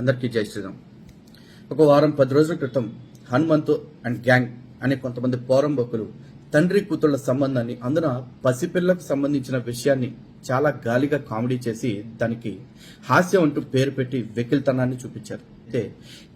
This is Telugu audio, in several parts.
అందరికీ జై శ్రీరామ్. ఒక వారం పది రోజుల క్రితం హనుమంతు అండ్ గ్యాంగ్ అనే కొంతమంది పోరంబొక్కులు తండ్రి కూతుళ్ళ సంబంధాన్ని అందున పసిపిల్లకు సంబంధించిన విషయాన్ని చాలా గాలిగా కామెడీ చేసి దానికి హాస్యం అంటూ పేరు పెట్టి వెకిల్తనాన్ని చూపించారు. అయితే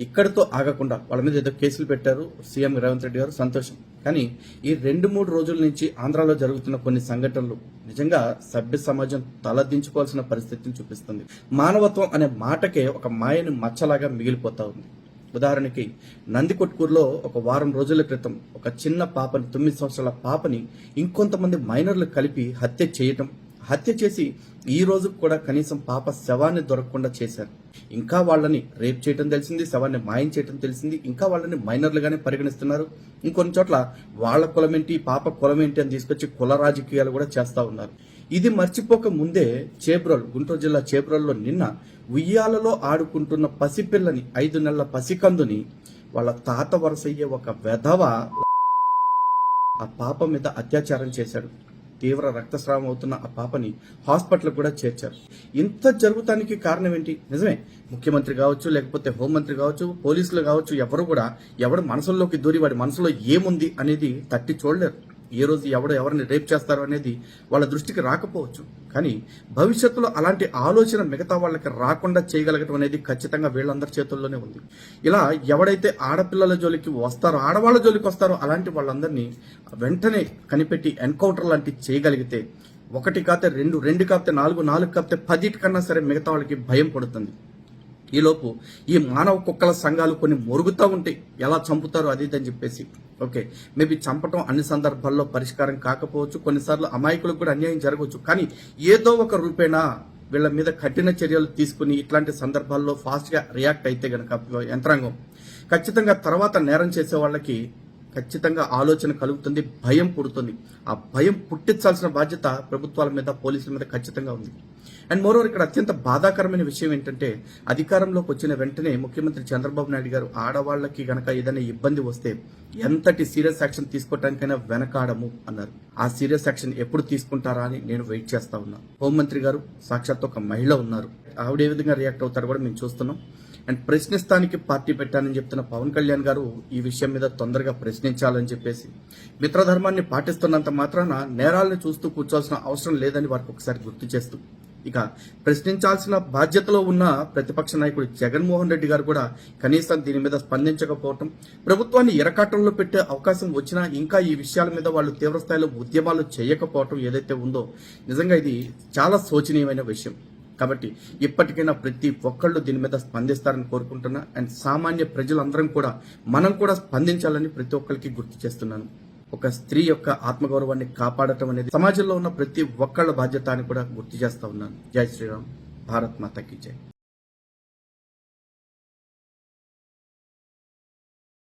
ఇక్కడతో ఆగకుండా వాళ్ళ మీద ఏదో కేసులు పెట్టారు సీఎం రేవంత్ రెడ్డి గారు సంతోషం. కానీ ఈ రెండు మూడు రోజుల నుంచి ఆంధ్రాలో జరుగుతున్న కొన్ని సంఘటనలు నిజంగా సభ్య సమాజం తలదించుకోవాల్సిన పరిస్థితిని చూపిస్తుంది. మానవత్వం అనే మాటకే ఒక మాయని మచ్చలాగా మిగిలిపోతా ఉంది. ఉదాహరణకి నందికొట్కూరులో ఒక వారం రోజుల క్రితం ఒక చిన్న పాపని తొమ్మిది సంవత్సరాల పాపని ఇంకొంతమంది మైనర్లు కలిపి హత్య చేయటం హత్య చేసి ఈ రోజు కూడా కనీసం పాప శవాన్ని దొరకకుండా చేశారు. ఇంకా వాళ్ళని రేప్ చేయటం తెలిసింది శవాన్ని మాయం చేయటం తెలిసింది ఇంకా వాళ్ళని మైనర్లుగానే పరిగణిస్తున్నారు. ఇంకొన్ని చోట్ల వాళ్ళ కులమేంటి పాప కులమేంటి అని తీసుకొచ్చి కుల రాజకీయాలు కూడా చేస్తా ఉన్నారు. ఇది మర్చిపోక ముందే చేబ్రోల్ గుంటూరు జిల్లా చేబ్రోల్లో నిన్న ఉయ్యాలలో ఆడుకుంటున్న పసిపిల్లని ఐదు నెలల పసికందుని వాళ్ళ తాత వరసయ్యే ఒక వెధవ ఆ పాప మీద అత్యాచారం చేశాడు. తీవ్ర రక్తస్రావం అవుతున్న ఆ పాపని హాస్పిటల్ కూడా చేర్చారు. ఇంత జరుగుతానికి కారణం ఏంటి? నిజమే. ముఖ్యమంత్రి కావచ్చు లేకపోతే హోంమంత్రి కావచ్చు పోలీసులు కావచ్చు ఎవరు కూడా ఎవడు మనసుల్లోకి దూరి వాడి మనసులో ఏముంది అనేది తట్టి చూడలేరు. ఏ రోజు ఎవడు ఎవరిని రేప్ చేస్తారో అనేది వాళ్ళ దృష్టికి రాకపోవచ్చు. కానీ భవిష్యత్తులో అలాంటి ఆలోచన మిగతా వాళ్ళకి రాకుండా చేయగలగటం అనేది ఖచ్చితంగా వీళ్ళందరి చేతుల్లోనే ఉంది. ఇలా ఎవడైతే ఆడపిల్లల జోలికి వస్తారో ఆడవాళ్ళ జోలికి వస్తారో అలాంటి వాళ్ళందరినీ వెంటనే కనిపెట్టి ఎన్కౌంటర్ లాంటివి చేయగలిగితే ఒకటి కాతే రెండు రెండు కాపితే నాలుగు నాలుగు కాపితే పదిటికన్నా సరే మిగతా వాళ్ళకి భయం పడుతుంది. ఈలోపు ఈ మానవ కుక్కల సంఘాలు కొన్ని మొరుగుతూ ఉంటాయి ఎలా చంపుతారు అది ఇది అని చెప్పేసి. ఓకే. మేబీ చంపటం అన్ని సందర్భాల్లో పరిష్కారం కాకపోవచ్చు. కొన్నిసార్లు అమాయకులకు కూడా అన్యాయం జరగవచ్చు. కానీ ఏదో ఒక రూపేణా వీళ్ళ మీద కఠిన చర్యలు తీసుకుని ఇట్లాంటి సందర్భాల్లో ఫాస్ట్గా రియాక్ట్ అయితే గనక యంత్రాంగం ఖచ్చితంగా తర్వాత నేరం చేసే వాళ్ళకి ఖచ్చితంగా ఆలోచన కలుగుతుంది భయం పుడుతుంది. ఆ భయం పుట్టించాల్సిన బాధ్యత ప్రభుత్వాల మీద పోలీసుల మీద ఖచ్చితంగా ఉంది. అండ్ మోరోవర్ ఇక్కడ అత్యంత బాధాకరమైన విషయం ఏంటంటే అధికారంలోకి వచ్చిన వెంటనే ముఖ్యమంత్రి చంద్రబాబు నాయుడు గారు ఆడవాళ్ళకి గనక ఏదైనా ఇబ్బంది వస్తే ఎంతటి సీరియస్ యాక్షన్ తీసుకోవటానికైనా వెనకాడము అన్నారు. ఆ సీరియస్ యాక్షన్ ఎప్పుడు తీసుకుంటారా అని నేను వెయిట్ చేస్తా ఉన్నా. హోంమంత్రి గారు సాక్షాత్ ఒక మహిళ ఉన్నారు. ఆవిడ ఏ విధంగా రియాక్ట్ అవుతారు కూడా మేము చూస్తున్నాం. అండ్ ప్రశ్నిస్తానికి పార్టీ పెట్టానని చెప్తున్న పవన్ కళ్యాణ్ గారు ఈ విషయం మీద తొందరగా ప్రశ్నించాలని చెప్పేసి మిత్రధర్మాన్ని పాటిస్తున్నంత మాత్రాన నేరాలను చూస్తూ కూర్చోవాల్సిన అవసరం లేదని వారికి ఒకసారి గుర్తు చేస్తూ ఇక ప్రశ్నించాల్సిన బాధ్యతలో ఉన్న ప్రతిపక్ష నాయకుడు జగన్మోహన్ రెడ్డి గారు కూడా కనీసం దీని మీద స్పందించకపోవటం ప్రభుత్వాన్ని ఇరకాటంలో పెట్టే అవకాశం వచ్చినా ఇంకా ఈ విషయాల మీద వాళ్ళు తీవ్రస్థాయిలో ఉద్యమాలు చేయకపోవటం ఏదైతే ఉందో నిజంగా ఇది చాలా శోచనీయమైన విషయం. కాబట్టి ఇప్పటికైనా ప్రతి ఒక్కళ్ళు దీని మీద స్పందిస్తారని కోరుకుంటున్నా. అండ్ సామాన్య ప్రజలందరం కూడా మనం కూడా స్పందించాలని ప్రతి ఒక్కరికి గుర్తు చేస్తున్నాను. ఒక స్త్రీ యొక్క ఆత్మగౌరవాన్ని కాపాడటం అనేది సమాజంలో ఉన్న ప్రతి ఒక్కళ్ళ బాధ్యత అని కూడా గుర్తు చేస్తా ఉన్నాను. జై శ్రీరామ్. భారత్ మాతకి జై.